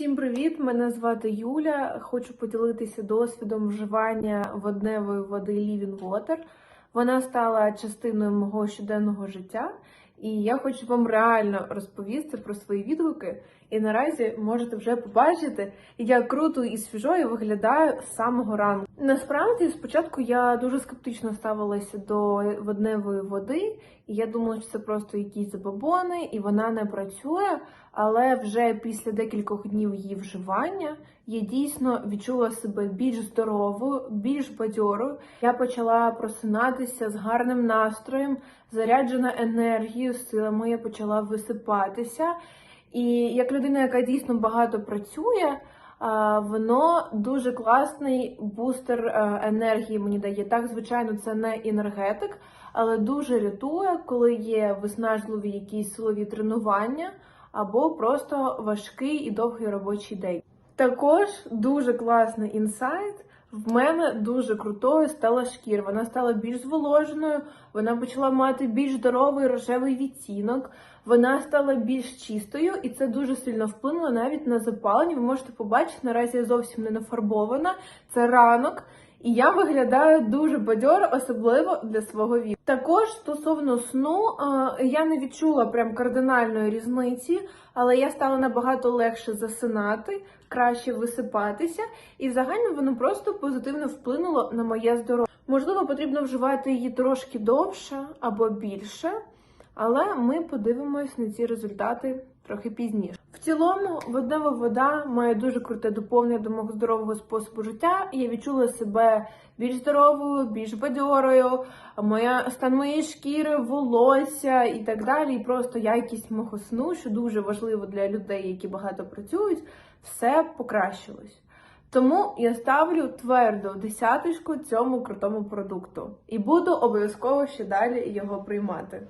Всім привіт! Мене звати Юля. Хочу поділитися досвідом вживання водневої води Living Water. Вона стала частиною мого щоденного життя, і я хочу вам реально розповісти про свої відгуки. І наразі можете вже побачити, як круто і свіжою виглядаю з самого ранку. Насправді, спочатку я дуже скептично ставилася до водневої води, і я думала, що це просто якісь забобони, і вона не працює. Але вже після декількох днів її вживання я дійсно відчула себе більш здоровою, більш бадьорою. Я почала просинатися з гарним настроєм, заряджена енергією, силами я почала висипатися. І як людина, яка дійсно багато працює, воно дуже класний бустер е, енергії мені дає. Так, звичайно, це не енергетик, але дуже рятує, коли є виснажливі якісь силові тренування або просто важкий і довгий робочий день. Також дуже класний інсайт. В мене дуже крутою стала шкіра. Вона стала більш зволоженою, вона почала мати більш здоровий рожевий відтінок, вона стала більш чистою, і це дуже сильно вплинуло навіть на запалення. Ви можете побачити, наразі я зовсім не нафарбована. Це ранок, і я виглядаю дуже бадьоро, особливо для свого віку. Також стосовно сну, я не відчула прям кардинальної різниці, але я стала набагато легше засинати, краще висипатися, і загально воно просто позитивно вплинуло на моє здоров'я. Можливо, потрібно вживати її трошки довше або більше, але ми подивимось на ці результати трохи пізніше. В цілому, воднева вода має дуже круте доповнення до мого здорового способу життя. І я відчула себе більш здоровою, більш бадьорою, моя стан моєї шкіри, волосся і так далі. І просто якість мого сну, що дуже важливо для людей, які багато працюють, все покращилось. Тому я ставлю твердо десяточку цьому крутому продукту і буду обов'язково ще далі його приймати.